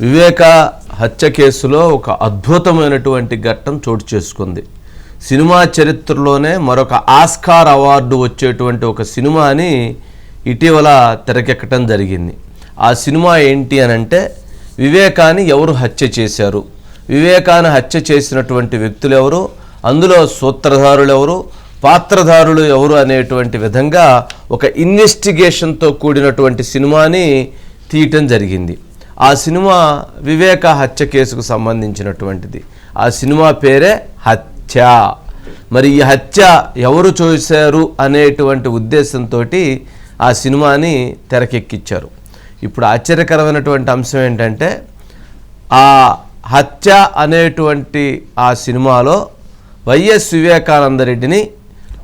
వివేక హత్య కేసులో ఒక అద్భుతమైనటువంటి ఘట్టం చోటు చేసుకుంది. సినిమా చరిత్రలోనే మరొక ఆస్కార్ అవార్డు వచ్చేటువంటి ఒక సినిమాని ఇటీవల తెరకెక్కటం జరిగింది. ఆ సినిమా ఏంటి అని అంటే వివేకాన్ని ఎవరు హత్య చేశారు? వివేకాన్ని హత్య చేసినటువంటి వ్యక్తులు ఎవరు? అందులో సూత్రధారులు ఎవరు పాత్రధారులు ఎవరు అనేటువంటి విధంగా ఒక ఇన్వెస్టిగేషన్తో కూడినటువంటి సినిమాని తీయటం జరిగింది. ఆ సినిమా వివేక హత్య కేసుకు సంబంధించినటువంటిది. ఆ సినిమా పేరే హత్య. మరి ఈ హత్య ఎవరు చూశారు అనేటువంటి ఉద్దేశంతో ఆ సినిమాని తెరకెక్కించారు ఇప్పుడు ఆశ్చర్యకరమైనటువంటి అంశం ఏంటంటే ఆ హత్య అనేటువంటి ఆ సినిమాలో వైఎస్ వివేకానందరెడ్డిని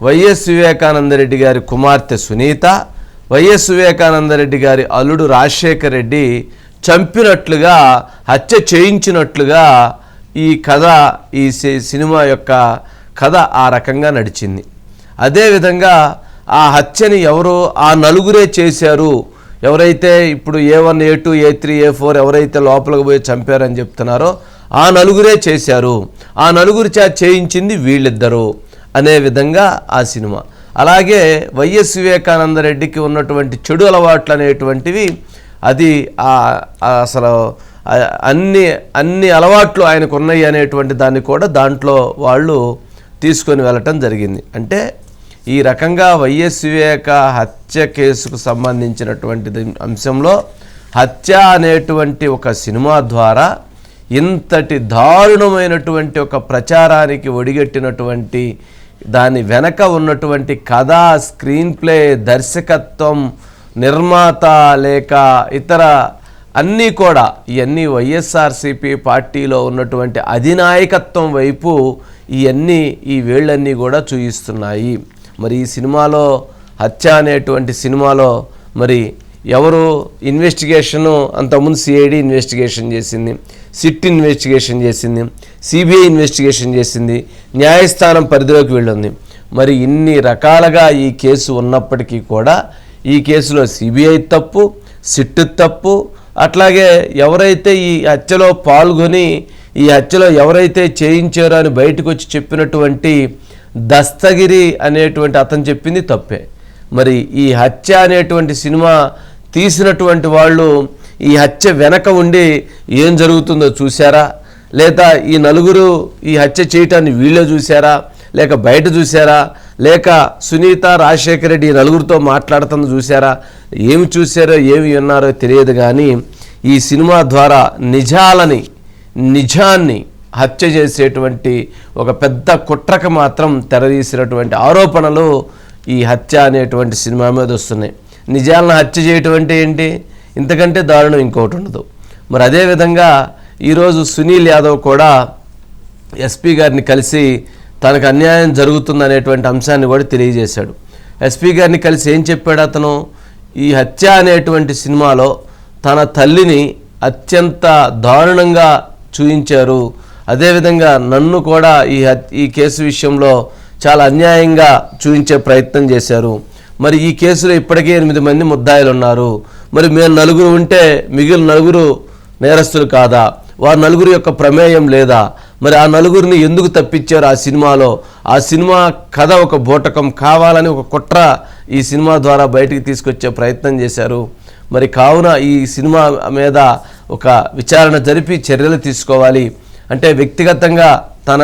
వైఎస్ వివేకానందరెడ్డి గారి కుమార్తె సునీత వైఎస్ వివేకానందరెడ్డి గారి అల్లుడు రాజశేఖర్ రెడ్డి చంపినట్లుగా హత్య చేయించినట్లుగా ఈ కథ ఈ సి- సినిమా యొక్క కథ ఆ రకంగా నడిచింది. అదేవిధంగా ఆ హత్యని ఎవరు ఆ నలుగురే చేశారు. ఎవరైతే ఇప్పుడు A one A two A three A four ఎవరైతే లోపలికి పోయి చంపారని చెప్తున్నారో ఆ నలుగురే చేశారు. ఆ నలుగురు చే చేయించింది వీళ్ళిద్దరు అనే విధంగా ఆ సినిమా. అలాగే వైఎస్ వివేకానందరెడ్డికి ఉన్నటువంటి చెడు అలవాట్లు అనేటువంటివి అది అసలు అన్ని అన్ని అలవాట్లు ఆయనకు ఉన్నాయి అనేటువంటి దాన్ని కూడా దాంట్లో వాళ్ళు తీసుకొని వెళ్ళటం జరిగింది. అంటే ఈ రకంగా వైఎస్ వివేక హత్య కేసుకు సంబంధించినటువంటి అంశంలో హత్య అనేటువంటి ఒక సినిమా ద్వారా ఇంతటి దారుణమైనటువంటి ఒక ప్రచారానికి ఒడిగట్టినటువంటి దాని వెనక ఉన్నటువంటి కథ స్క్రీన్ ప్లే దర్శకత్వం నిర్మాత లేక ఇతర అన్నీ కూడా ఇవన్నీ వైఎస్ఆర్సీపీ పార్టీలో ఉన్నటువంటి అధినాయకత్వం వైపు ఇవన్నీ ఈ వేళ్ళన్నీ కూడా చూయిస్తున్నాయి. మరి ఈ సినిమాలో హత్య అనేటువంటి సినిమాలో మరి ఎవరు ఇన్వెస్టిగేషను అంతకుముందు సిఐడి ఇన్వెస్టిగేషన్ చేసింది సిట్ ఇన్వెస్టిగేషన్ చేసింది సిబిఐ ఇన్వెస్టిగేషన్ చేసింది న్యాయస్థానం పరిధిలోకి వెళ్ళింది. మరి ఇన్ని రకాలుగా ఈ కేసు ఉన్నప్పటికీ కూడా ఈ కేసులో సిబిఐ తప్పు సిట్ తప్పు అట్లాగే ఎవరైతే ఈ హత్యలో పాల్గొని ఈ హత్యలో ఎవరైతే చేయించారో అని బయటకు వచ్చి చెప్పినటువంటి దస్తగిరి అనేటువంటి అతను చెప్పింది తప్పే. మరి ఈ హత్య అనేటువంటి సినిమా తీసినటువంటి వాళ్ళు ఈ హత్య వెనక ఉండి ఏం జరుగుతుందో చూసారా లేదా ఈ నలుగురు ఈ హత్య చేయటాన్ని వీళ్ళే చూసారా లేక బయట చూసారా లేక సునీత రాజశేఖర రెడ్డి నలుగురితో మాట్లాడుతుంది చూసారా ఏమి చూసారో ఏమి విన్నారో తెలియదు కానీ ఈ సినిమా ద్వారా నిజాలని నిజాన్ని హత్య చేసేటువంటి ఒక పెద్ద కుట్రకు మాత్రం తెరదీసినటువంటి ఆరోపణలు ఈ హత్య అనేటువంటి సినిమా మీద వస్తున్నాయి. నిజాలను హత్య చేయటం అంటే ఏంటి? ఇంతకంటే దారుణం ఇంకోటి ఉండదు. మరి అదేవిధంగా ఈరోజు సునీల్ యాదవ్ కూడా ఎస్పీ గారిని కలిసి తనకు అన్యాయం జరుగుతుందనేటువంటి అంశాన్ని కూడా తెలియజేశాడు. ఎస్పీ గారిని కలిసి ఏం చెప్పాడు అతను? ఈ హత్య అనేటువంటి సినిమాలో తన తల్లిని అత్యంత దారుణంగా చూయించారు. అదేవిధంగా నన్ను కూడా ఈ ఈ కేసు విషయంలో చాలా అన్యాయంగా చూయించే ప్రయత్నం చేశారు. మరి ఈ కేసులో ఇప్పటికే ఎనిమిది మంది ముద్దాయిలు ఉన్నారు మరి మేము నలుగురు ఉంటే మిగిలిన నలుగురు నేరస్తులు కాదా? వారు నలుగురు యొక్క ప్రమేయం లేదా? మరి ఆ నలుగురిని ఎందుకు తప్పించారు ఆ సినిమాలో? ఆ సినిమా కథ ఒక బోటకం కావాలని ఒక కుట్ర ఈ సినిమా ద్వారా బయటికి తీసుకొచ్చే ప్రయత్నం చేశారు. మరి కావున ఈ సినిమా మీద ఒక విచారణ జరిపి చర్యలు తీసుకోవాలి. అంటే వ్యక్తిగతంగా తన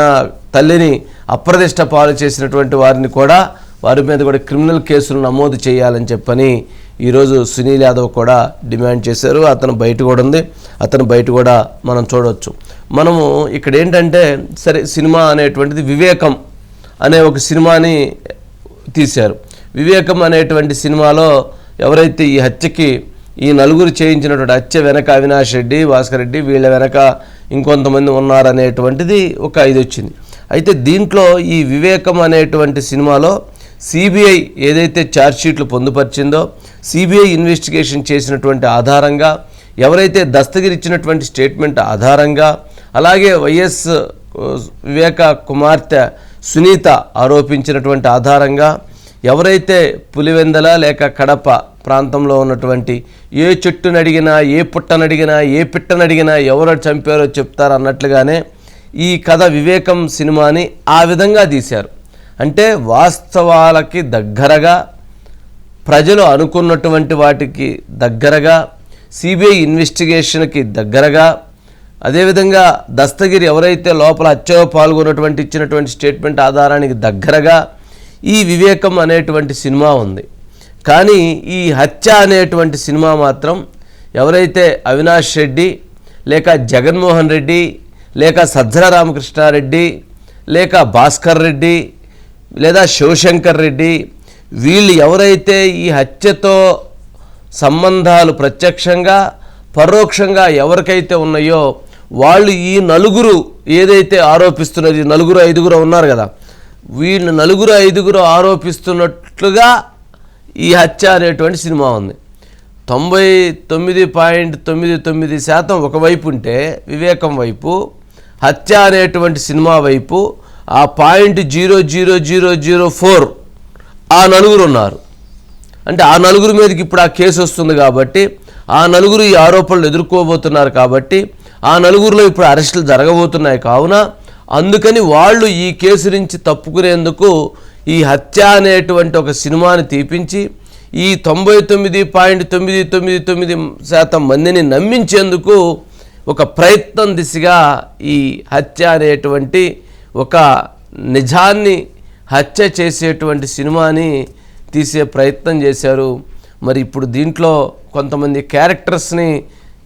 తల్లిని అప్రదిష్ట పాలు చేసినటువంటి వారిని కూడా వారి మీద కూడా క్రిమినల్ కేసులు నమోదు చేయాలని చెప్పని ఈరోజు సునీల్ యాదవ్ కూడా డిమాండ్ చేశారు. అతను బయట కూడా ఉంది. అతను బయట కూడా మనం చూడవచ్చు మనము ఇక్కడ ఏంటంటే సరే సినిమా అనేటువంటిది వివేకం అనే ఒక సినిమాని తీశారు. వివేకం అనేటువంటి సినిమాలో ఎవరైతే ఈ హత్యకి ఈ నలుగురు చేయించినటువంటి హత్య వెనక అవినాష్ రెడ్డి భాస్కర్ రెడ్డి వీళ్ళ వెనక ఇంకొంతమంది ఉన్నారనేటువంటిది ఒక ఇది వచ్చింది అయితే దీంట్లో ఈ వివేకం అనేటువంటి సినిమాలో సిబిఐ ఏదైతే ఛార్జ్షీట్లు పొందుపరిచిందో సిబిఐ ఇన్వెస్టిగేషన్ చేసినటువంటి ఆధారంగా ఎవరైతే దస్తగిరిచ్చినటువంటి స్టేట్మెంట్ ఆధారంగా అలాగే వైఎస్ వివేక కుమార్తె సునీత ఆరోపించినటువంటి ఆధారంగా ఎవరైతే పులివెందల లేక కడప ప్రాంతంలో ఉన్నటువంటి ఏ చెట్టునడిగినా ఏ పుట్టనడిగినా ఏ పిట్టనడిగినా ఎవరు చంపారో చెప్తారు అన్నట్లుగానే ఈ కథ వివేకం సినిమాని ఆ విధంగా తీశారు. అంటే వాస్తవాలకి దగ్గరగా ప్రజలు అనుకున్నటువంటి వాటికి దగ్గరగా సిబిఐ ఇన్వెస్టిగేషన్కి దగ్గరగా అదేవిధంగా దస్తగిరి ఎవరైతే లోపల హత్యలో పాల్గొన్నటువంటి ఇచ్చినటువంటి స్టేట్మెంట్ ఆధారానికి దగ్గరగా ఈ వివేకం అనేటువంటి సినిమా ఉంది. కానీ ఈ హత్య అనేటువంటి సినిమా మాత్రం ఎవరైతే అవినాష్ రెడ్డి లేక జగన్మోహన్ రెడ్డి లేక సజ్జల రామకృష్ణారెడ్డి లేక భాస్కర్ రెడ్డి లేదా శివశంకర్ రెడ్డి వీళ్ళు ఎవరైతే ఈ హత్యతో సంబంధాలు ప్రత్యక్షంగా పరోక్షంగా ఎవరికైతే ఉన్నాయో వాళ్ళు ఈ నలుగురు ఏదైతే ఆరోపిస్తున్నది నలుగురు ఐదుగురు ఉన్నారు కదా వీళ్ళు నలుగురు ఐదుగురు ఆరోపిస్తున్నట్లుగా ఈ హత్య అనేటువంటి సినిమా ఉంది. తొంభై తొమ్మిది పాయింట్ తొమ్మిది తొమ్మిది శాతం ఒకవైపు ఉంటే వివేకం వైపు హత్య అనేటువంటి సినిమా వైపు ఆ point zero zero zero zero four ఆ నలుగురు ఉన్నారు. అంటే ఆ నలుగురు మీదకి ఇప్పుడు ఆ కేసు వస్తుంది కాబట్టి ఆ నలుగురు ఈ ఆరోపణలు ఎదుర్కోబోతున్నారు కాబట్టి ఆ నలుగురిలో ఇప్పుడు అరెస్టులు జరగబోతున్నాయి. కావున అందుకని వాళ్ళు ఈ కేసు నుంచి తప్పుకునేందుకు ఈ హత్య అనేటువంటి ఒక సినిమాని తీపించి ఈ తొంభై తొమ్మిది పాయింట్ తొమ్మిది తొమ్మిది తొమ్మిది శాతం మందిని నమ్మించేందుకు ఒక ప్రయత్నం దిశగా ఈ హత్య అనేటువంటి ఒక నిజాన్ని హత్య చేసేటువంటి సినిమాని తీసే ప్రయత్నం చేశారు. మరి ఇప్పుడు దీంట్లో కొంతమంది క్యారెక్టర్స్ని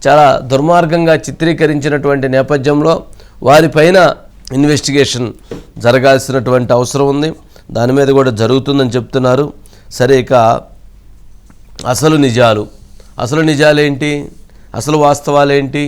చాలా దుర్మార్గంగా చిత్రీకరించినటువంటి నేపథ్యంలో వారిపైన ఇన్వెస్టిగేషన్ జరగాల్సినటువంటి అవసరం ఉంది. దాని మీద కూడా జరుగుతుందని చెప్తున్నారు. సరే ఇక అసలు నిజాలు. అసలు నిజాలేంటి? అసలు వాస్తవాలేంటి?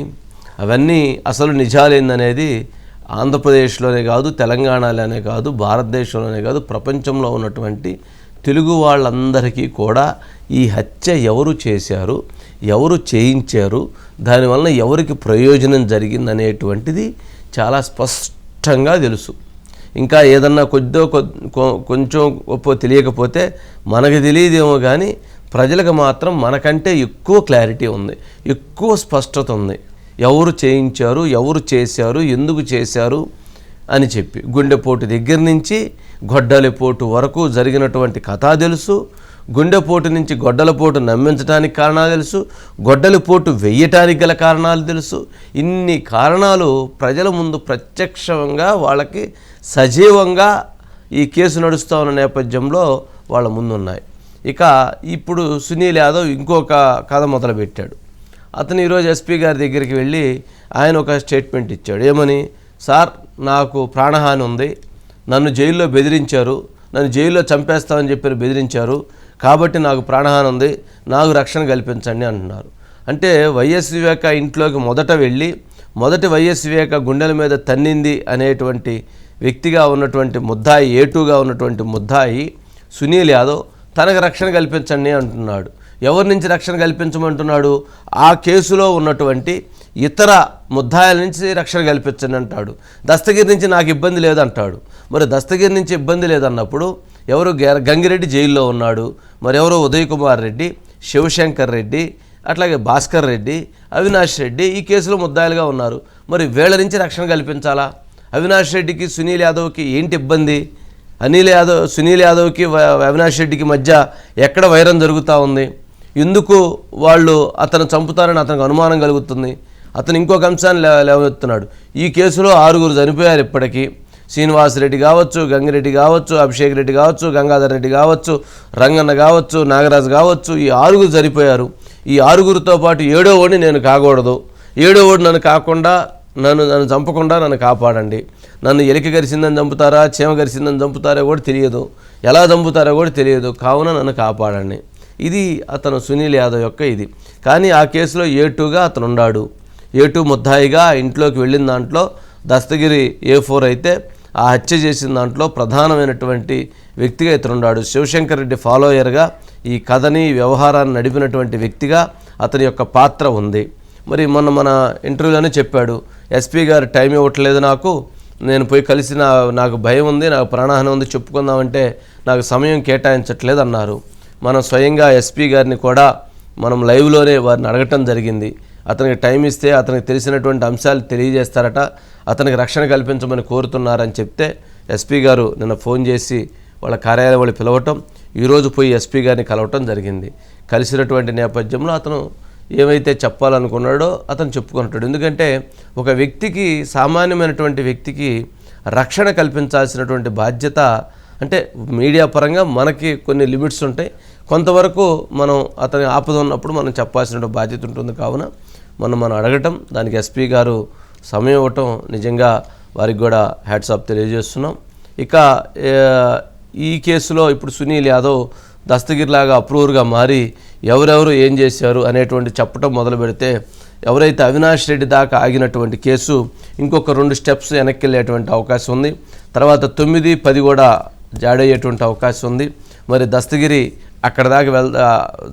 అవన్నీ అసలు నిజాలేందనేది ఆంధ్రప్రదేశ్లోనే కాదు తెలంగాణలోనే కాదు భారతదేశంలోనే కాదు ప్రపంచంలో ఉన్నటువంటి తెలుగు వాళ్ళందరికీ కూడా ఈ హత్య ఎవరు చేశారు? ఎవరు చేయించారు దానివల్ల ఎవరికి ప్రయోజనం జరిగిందనేటువంటిది చాలా స్పష్టంగా తెలుసు. ఇంకా ఏదన్నా కొద్దో కొ- కొంచెం గొప్ప తెలియకపోతే మనకు తెలియదేమో కానీ ప్రజలకు మాత్రం మనకంటే ఎక్కువ క్లారిటీ ఉంది ఎక్కువ స్పష్టత ఉంది. ఎవరు చేయించారు ఎవరు చేశారు ఎందుకు చేశారు అని చెప్పి. గుండెపోటు దగ్గర నుంచి గొడ్డలిపోటు వరకు జరిగినటువంటి కథ తెలుసు. గుండెపోటు నుంచి గొడ్డలపోటు నమ్మించడానికి కారణాలు తెలుసు గొడ్డలపోటు వెయ్యటానికి గల కారణాలు తెలుసు. ఇన్ని కారణాలు ప్రజల ముందు ప్రత్యక్షంగా వాళ్ళకి సజీవంగా ఈ కేసు నడుస్తూ ఉన్న నేపథ్యంలో వాళ్ళ ముందున్నాయి. ఇక ఇప్పుడు సునీల్ యాదవ్ ఇంకొక కథ మొదలుపెట్టాడు. అతను ఈరోజు ఎస్పీ గారి దగ్గరికి వెళ్ళి ఆయన ఒక స్టేట్మెంట్ ఇచ్చాడు. ఏమని? సార్ నాకు ప్రాణహాని ఉంది. నన్ను జైల్లో బెదిరించారు. నన్ను జైల్లో చంపేస్తామని చెప్పి బెదిరించారు. కాబట్టి నాకు ప్రాణహాని ఉంది నాకు రక్షణ కల్పించండి అంటున్నారు. అంటే వైఎస్ వివేక ఇంట్లోకి మొదట వెళ్ళి మొదటి వైఎస్ వివేక గుండెల మీద తన్నింది అనేటువంటి వ్యక్తిగా ఉన్నటువంటి ముద్దాయి ఏటుగా ఉన్నటువంటి ముద్దాయి సునీల్ యాదవ్ తనకు రక్షణ కల్పించండి అంటున్నాడు. ఎవరి నుంచి రక్షణ కల్పించమంటున్నాడు? ఆ కేసులో ఉన్నటువంటి ఇతర ముద్దాయిల నుంచి రక్షణ కల్పించండి అంటాడు. దస్తగిరి నుంచి నాకు ఇబ్బంది లేదంటాడు. మరి దస్తగిరి నుంచి ఇబ్బంది లేదన్నప్పుడు ఎవరు గె- గంగిరెడ్డి జైల్లో ఉన్నాడు మరి ఎవరో ఉదయ్ కుమార్ రెడ్డి శివశంకర్ రెడ్డి అట్లాగే భాస్కర్ రెడ్డి అవినాష్ రెడ్డి ఈ కేసులో ముద్దాయిలుగా ఉన్నారు. మరి వీళ్ళ నుంచి రక్షణ కల్పించాలా? అవినాష్ రెడ్డికి సునీల్ యాదవ్కి ఏంటి ఇబ్బంది? అనిల్ యాదవ్ సునీల్ యాదవ్కి అవినాష్ రెడ్డికి మధ్య ఎక్కడ వైరం జరుగుతూ ఉంది? ఎందుకు వాళ్ళు అతను చంపుతారని అతనికి అనుమానం కలుగుతుంది? అతను ఇంకొక అంశాన్ని లేవనెత్తున్నాడు. ఈ కేసులో ఆరుగురు చనిపోయారు ఇప్పటికీ. శ్రీనివాస్ రెడ్డి కావచ్చు గంగిరెడ్డి కావచ్చు అభిషేక్ రెడ్డి కావచ్చు గంగాధర్ రెడ్డి కావచ్చు రంగన్న కావచ్చు నాగరాజు కావచ్చు ఈ ఆరుగురు సరిపోయారు. ఈ ఆరుగురితో పాటు ఏడో ఓడిని నేను కాకూడదు. ఏడో ఓడి నన్ను కాకుండా నన్ను నన్ను చంపకుండా నన్ను కాపాడండి. నన్ను ఎలిక గరిసిందని చంపుతారా చీమ గరిసిందని చంపుతారో కూడా తెలియదు. ఎలా చంపుతారో కూడా తెలియదు. కావున నన్ను కాపాడండి. ఇది అతను సునీల్ యాదవ్ యొక్క ఇది. కానీ ఆ కేసులో ఏ టూగా అతను ఉన్నాడు ఏ టూ ముద్దాయిగా ఇంట్లోకి వెళ్ళిన దాంట్లో దస్తగిరి ఏ ఫోర్ అయితే ఆ హత్య చేసిన దాంట్లో ప్రధానమైనటువంటి వ్యక్తిగా ఇతను ఉన్నాడు. శివశంకర్ రెడ్డి ఫాలోయర్గా ఈ కథని వ్యవహారాన్ని నడిపినటువంటి వ్యక్తిగా అతని యొక్క పాత్ర ఉంది. మరి మొన్న మన ఇంటర్వ్యూలోనే చెప్పాడు ఎస్పీ గారు టైం ఇవ్వట్లేదు నాకు నేను పోయి కలిసి నా నాకు భయం ఉంది నాకు ప్రాణహాని ఉంది చెప్పుకుందామంటే నాకు సమయం కేటాయించట్లేదు అన్నారు. మనం స్వయంగా ఎస్పీ గారిని కూడా మనం లైవ్లోనే వారిని అడగటం జరిగింది. అతనికి టైం ఇస్తే అతనికి తెలిసినటువంటి అంశాలు తెలియజేస్తారట. అతనికి రక్షణ కల్పించమని కోరుతున్నారని చెప్తే ఎస్పీ గారు నిన్న ఫోన్ చేసి వాళ్ళ కార్యాలయం వాళ్ళు పిలవటం ఈరోజు పోయి ఎస్పీ గారిని కలవటం జరిగింది. కలిసినటువంటి నేపథ్యంలో అతను ఏమైతే చెప్పాలనుకున్నాడో అతను చెప్పుకుంటాడు ఎందుకంటే ఒక వ్యక్తికి సామాన్యమైనటువంటి వ్యక్తికి రక్షణ కల్పించాల్సినటువంటి బాధ్యత అంటే మీడియా పరంగా మనకి కొన్ని లిమిట్స్ ఉంటాయి. కొంతవరకు మనం అతని ఆపద ఉన్నప్పుడు మనం చెప్పాల్సిన బాధ్యత ఉంటుంది. కావున మనం మనం అడగటం దానికి ఎస్పీ గారు సమయం ఇవ్వటం నిజంగా వారికి కూడా హ్యాట్సాప్ తెలియజేస్తున్నాం. ఇక ఈ కేసులో ఇప్పుడు సునీల్ యాదవ్ దస్తగిరిలాగా అప్రూవర్గా మారి ఎవరెవరు ఏం చేశారు అనేటువంటి చెప్పటం మొదలు పెడితే ఎవరైతే అవినాష్ రెడ్డి దాకా ఆగినటువంటి కేసు ఇంకొక రెండు స్టెప్స్ వెనక్కి వెళ్ళేటువంటి అవకాశం ఉంది. తర్వాత తొమ్మిది పది కూడా జాడయ్యేటువంటి అవకాశం ఉంది. మరి దస్తగిరి అక్కడ దాకా వెళ్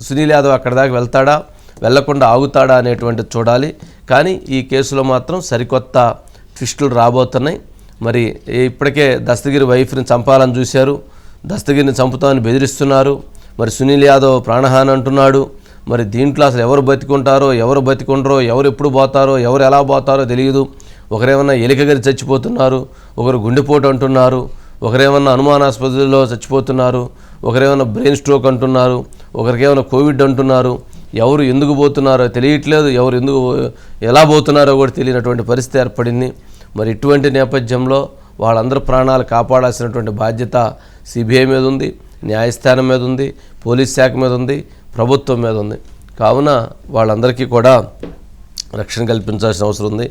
సునీల్ యాదవ్ అక్కడ దాకా వెళ్తాడా? వెళ్ళకుండా ఆగుతాడా అనేటువంటిది చూడాలి. కానీ ఈ కేసులో మాత్రం సరికొత్త ట్విస్టులు రాబోతున్నాయి. మరి ఇప్పటికే దస్తగిరి వైఫ్ని చంపాలని చూశారు. దస్తగిరిని చంపుతామని బెదిరిస్తున్నారు. మరి సునీల్ యాదవ్ ప్రాణహాని అంటున్నాడు. మరి దీంట్లో అసలు ఎవరు బతికుంటారో ఎవరు బతికుండరో ఎవరు ఎప్పుడు పోతారో ఎవరు ఎలా పోతారో తెలియదు. ఒకరేమన్నా ఎలికగరి చచ్చిపోతున్నారు. ఒకరు గుండెపోటు అంటున్నారు. ఒకరేమన్నా అనుమానాస్పదలో చచ్చిపోతున్నారు. ఒకరేమన్నా బ్రెయిన్ స్ట్రోక్ అంటున్నారు. ఒకరికేమైనా కోవిడ్ అంటున్నారు. ఎవరు ఎందుకు పోతున్నారో తెలియట్లేదు ఎవరు ఎందుకు ఎలా పోతున్నారో కూడా తెలియనటువంటి పరిస్థితి ఏర్పడింది. మరి ఇటువంటి నేపథ్యంలో వాళ్ళందరి ప్రాణాలు కాపాడాల్సినటువంటి బాధ్యత సిబిఐ మీద ఉంది న్యాయస్థానం మీద ఉంది పోలీస్ శాఖ మీద ఉంది ప్రభుత్వం మీద ఉంది. కావున వాళ్ళందరికీ కూడా రక్షణ కల్పించాల్సిన అవసరం ఉంది.